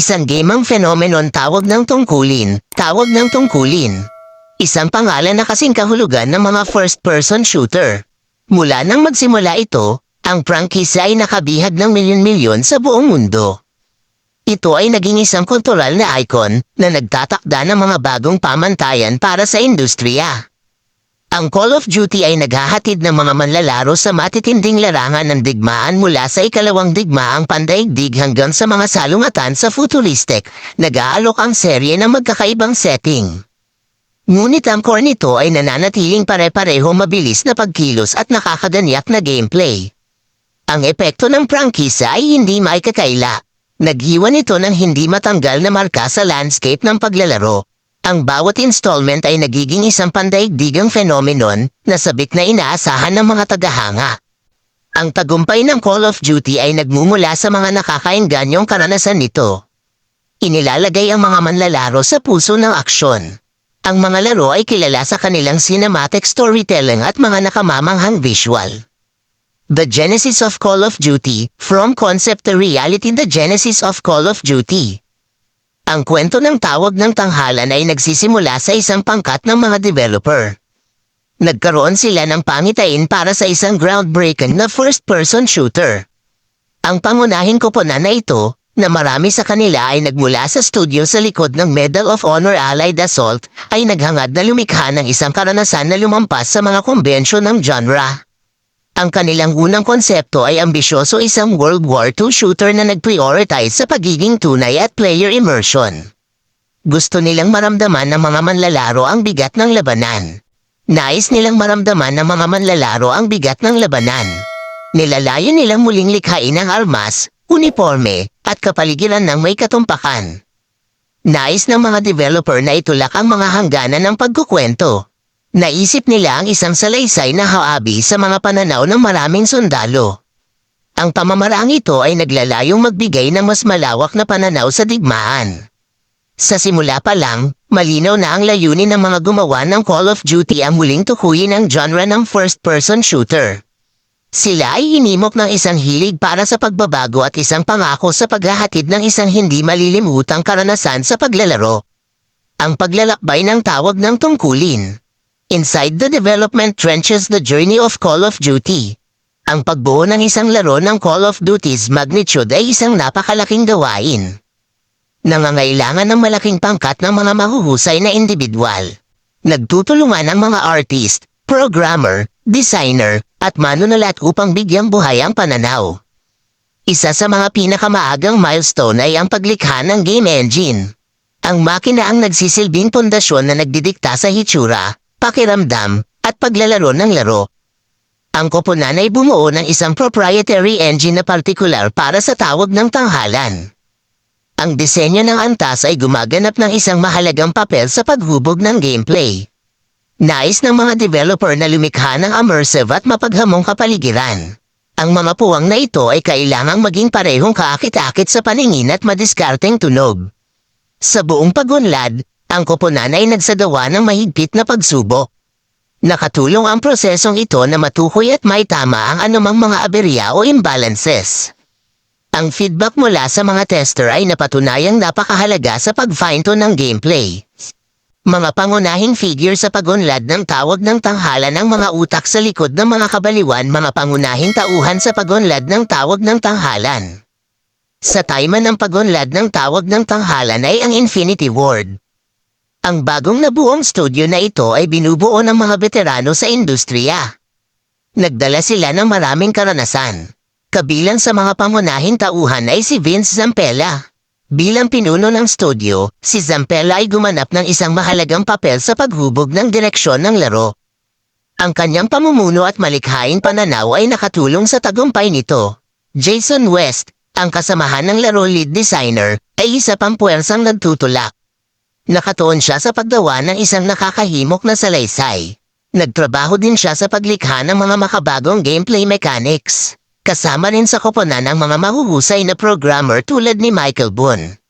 Isang gamang phenomenon tawag ng tungkulin, tawag ng tungkulin. Isang pangalan na kasing kahulugan ng mga first-person shooter. Mula nang magsimula ito, ang franchise ay nakabihag ng milyon-milyon sa buong mundo. Ito ay naging isang kultural na icon na nagtatakda ng mga bagong pamantayan para sa industriya. Ang Call of Duty ay naghahatid ng mga manlalaro sa matitinding larangan ng digmaan mula sa ikalawang digmaang pandaigdig hanggang sa mga salungatan sa futuristic, nag-aalok ang serye ng magkakaibang setting. Ngunit ang core nito ay nananatiling pare-pareho mabilis na pagkilos at nakakaganyak na gameplay. Ang epekto ng prangkisa ay hindi maikakaila. Naghiwan ito ng hindi matanggal na marka sa landscape ng paglalaro. Ang bawat installment ay nagiging isang pandaigdigang phenomenon na sabik na inaasahan ng mga tagahanga. Ang tagumpay ng Call of Duty ay nagmumula sa mga nakakainganyong karanasan nito. Inilalagay ang mga manlalaro sa puso ng aksyon. Ang mga laro ay kilala sa kanilang cinematic storytelling at mga nakamamanghang visual. The Genesis of Call of Duty, From Concept to Reality The Genesis of Call of Duty ang kwento ng tawag ng tanghalan ay nagsisimula sa isang pangkat ng mga developer. Nagkaroon sila ng pangitain para sa isang groundbreaking na first-person shooter. Ang pangunahing koponan na ito, na marami sa kanila ay nagmula sa studio sa likod ng Medal of Honor Allied Assault, ay naghangad na lumikha ng isang karanasan na lumampas sa mga konbensyon ng genre. Ang kanilang unang konsepto ay ambisyoso isang World War II shooter na nag-prioritize sa pagiging tunay at player immersion. Gusto nilang maramdaman ng mga manlalaro ang bigat ng labanan. Nais nilang maramdaman ng mga manlalaro ang bigat ng labanan. Nilalayo nilang muling likhain ang armas, uniforme, at kapaligiran ng may katumpakan. Nais ng mga developer na itulak ang mga hangganan ng pagkukwento. Naisip nila ang isang salaysay na haabi sa mga pananaw ng maraming sundalo. Ang pamamaraang ito ay naglalayong magbigay ng mas malawak na pananaw sa digmaan. Sa simula pa lang, malinaw na ang layunin ng mga gumawa ng Call of Duty ang muling tukuyin ang genre ng first-person shooter. Sila ay hinimok ng isang hilig para sa pagbabago at isang pangako sa paghahatid ng isang hindi malilimutang karanasan sa paglalaro. Ang paglalakbay ng tawag ng tungkulin. Inside the development trenches the journey of Call of Duty. Ang pagbuo ng isang laro ng Call of Duty's magnitude ay isang napakalaking gawain. Nangangailangan ng malaking pangkat ng mga mahuhusay na individual. Nagtutulungan ang mga artist, programmer, designer, at manunulat upang bigyang buhay ang pananaw. Isa sa mga pinakamaagang milestone ay ang paglikha ng game engine. Ang makina ang nagsisilbing pundasyon na nagdidikta sa hitsura, pakiramdam, at paglalaro ng laro. Ang koponan ay bumuo ng isang proprietary engine na partikular para sa tawag ng tanghalan. Ang disenyo ng antas ay gumaganap ng isang mahalagang papel sa paghubog ng gameplay. Nais ng mga developer na lumikha ng immersive at mapaghamong kapaligiran. Ang mga puwang na ito ay kailangang maging parehong kaakit-akit sa paningin at madiskarteng tunog. Sa buong pagunlad, ang koponan ay nagsagawa ng mahigpit na pagsubok. Nakatulong ang prosesong ito na matukoy at may tama ang anumang mga aberya o imbalances. Ang feedback mula sa mga tester ay napatunayang napakahalaga sa pag-fine-tune ng gameplay. Mga pangunahing figure sa pagunlad ng tawag ng tanghalan ng mga utak sa likod ng mga kabaliwan mga pangunahing tauhan sa pagunlad ng tawag ng tanghalan. Sa taiman ng pagunlad ng tawag ng tanghalan ay ang Infinity Ward. Ang bagong nabuong studio na ito ay binubuo ng mga veterano sa industriya. Nagdala sila ng maraming karanasan. Kabilang sa mga pangunahing tauhan ay si Vince Zampella. Bilang pinuno ng studio, si Zampella ay gumanap ng isang mahalagang papel sa paghubog ng direksyon ng laro. Ang kanyang pamumuno at malikhaing pananaw ay nakatulong sa tagumpay nito. Jason West, ang kasamahan ng laro lead designer, ay isa pang puwersang nagtutulak. Nakatuon siya sa paggawa ng isang nakakahimok na salaysay. Nagtrabaho din siya sa paglikha ng mga makabagong gameplay mechanics. Kasama rin sa koponan ang mga mahuhusay na programmer tulad ni Michael Boone.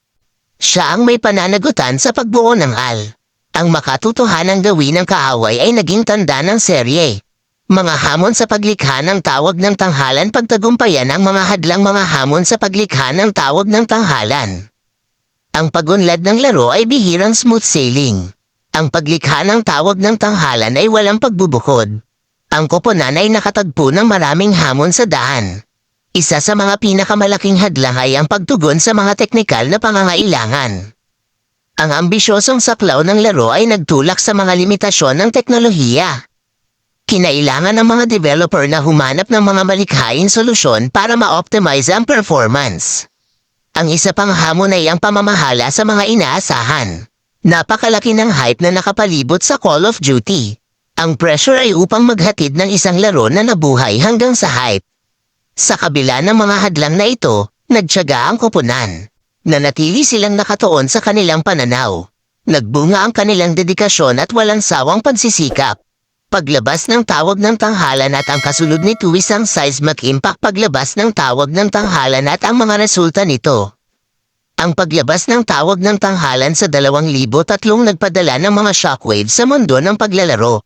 Siya ang may pananagutan sa pagbuo ng AL. Ang makatotohanang gawin ng kaaway ay naging tanda ng serye. Mga hamon sa paglikha ng tawag ng tanghalan pagtagumpayan ang mga hadlang mga hamon sa paglikha ng tawag ng tanghalan. Ang pagunlad ng laro ay bihirang smooth sailing. Ang paglikha ng tawag ng tanghalan ay walang pagbubukod. Ang koponan ay nakatagpo ng maraming hamon sa daan. Isa sa mga pinakamalaking hadlang ay ang pagtugon sa mga teknikal na pangangailangan. Ang ambisyosong saklaw ng laro ay nagtulak sa mga limitasyon ng teknolohiya. Kinailangan ng mga developer na humanap ng mga malikhaing solusyon para ma-optimize ang performance. Ang isa pang hamon ay ang pamamahala sa mga inaasahan. Napakalaki ng hype na nakapalibot sa Call of Duty. Ang pressure ay upang maghatid ng isang laro na nabuhay hanggang sa hype. Sa kabila ng mga hadlang na ito, nagtyaga ang koponan. Nanatili silang nakatuon sa kanilang pananaw. Nagbunga ang kanilang dedikasyon at walang sawang pansisikap. Paglabas ng tawag ng tanghalan at ang kasunod nito isang seismic impact paglabas ng tawag ng tanghalan at ang mga resulta nito. Ang paglabas ng tawag ng tanghalan sa 2003 nagpadala ng mga shockwave sa mundo ng paglalaro.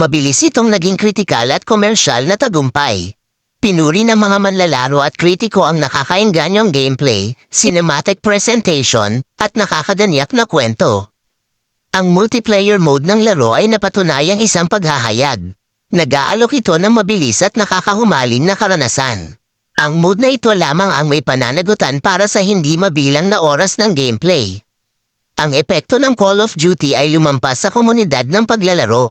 Mabilis itong naging kritikal at komersyal na tagumpay. Pinuri ng mga manlalaro at kritiko ang nakakainganyong gameplay, cinematic presentation, at nakakaganyak na kwento. Ang multiplayer mode ng laro ay napatunayang isang paghahayag. Nag-aalok ito ng mabilis at nakakahumaling na karanasan. Ang mode na ito lamang ang may pananagutan para sa hindi mabilang na oras ng gameplay. Ang epekto ng Call of Duty ay lumampas sa komunidad ng paglalaro.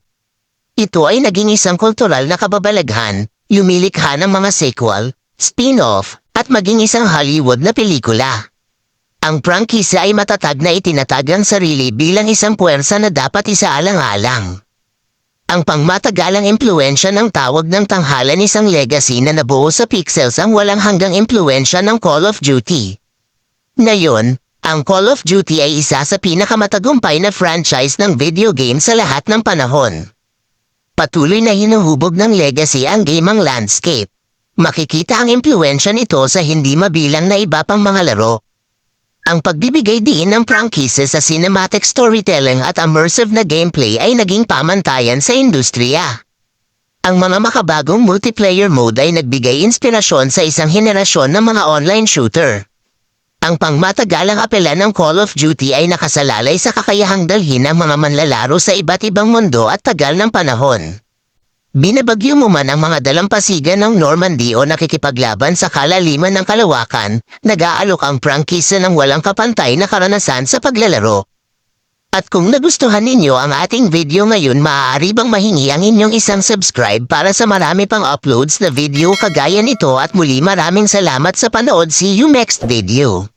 Ito ay naging isang kultural na kababalaghan, lumilikha ng mga sequel, spin-off, at maging isang Hollywood na pelikula. Ang prangkisa ay matatag na itinatag ang sarili bilang isang puwersa na dapat isaalang-alang. Ang pangmatagalang impluensya ng tawag ng tanghalan isang legacy na nabuo sa pixels ang walang hanggang impluensya ng Call of Duty. Ngayon, ang Call of Duty ay isa sa pinakamatagumpay na franchise ng video game sa lahat ng panahon. Patuloy na hinuhubog ng legacy ang gamang landscape. Makikita ang impluensya nito sa hindi mabilang na iba pang mga laro. Ang pagbibigay din ng franchise sa cinematic storytelling at immersive na gameplay ay naging pamantayan sa industriya. Ang mga makabagong multiplayer mode ay nagbigay inspirasyon sa isang henerasyon ng mga online shooter. Ang pangmatagalang apela ng Call of Duty ay nakasalalay sa kakayahang dalhin ang mga manlalaro sa iba't ibang mundo at tagal ng panahon. Binabagyo mo man ang mga dalampasigan ng Normandy o nakikipaglaban sa kalaliman ng kalawakan, nag-aalok ang prangkisa ng walang kapantay na karanasan sa paglalaro. At kung nagustuhan ninyo ang ating video ngayon maaari bang mahingi ang inyong isang subscribe para sa marami pang uploads na video kagaya nito at muli maraming salamat sa panood see you next video.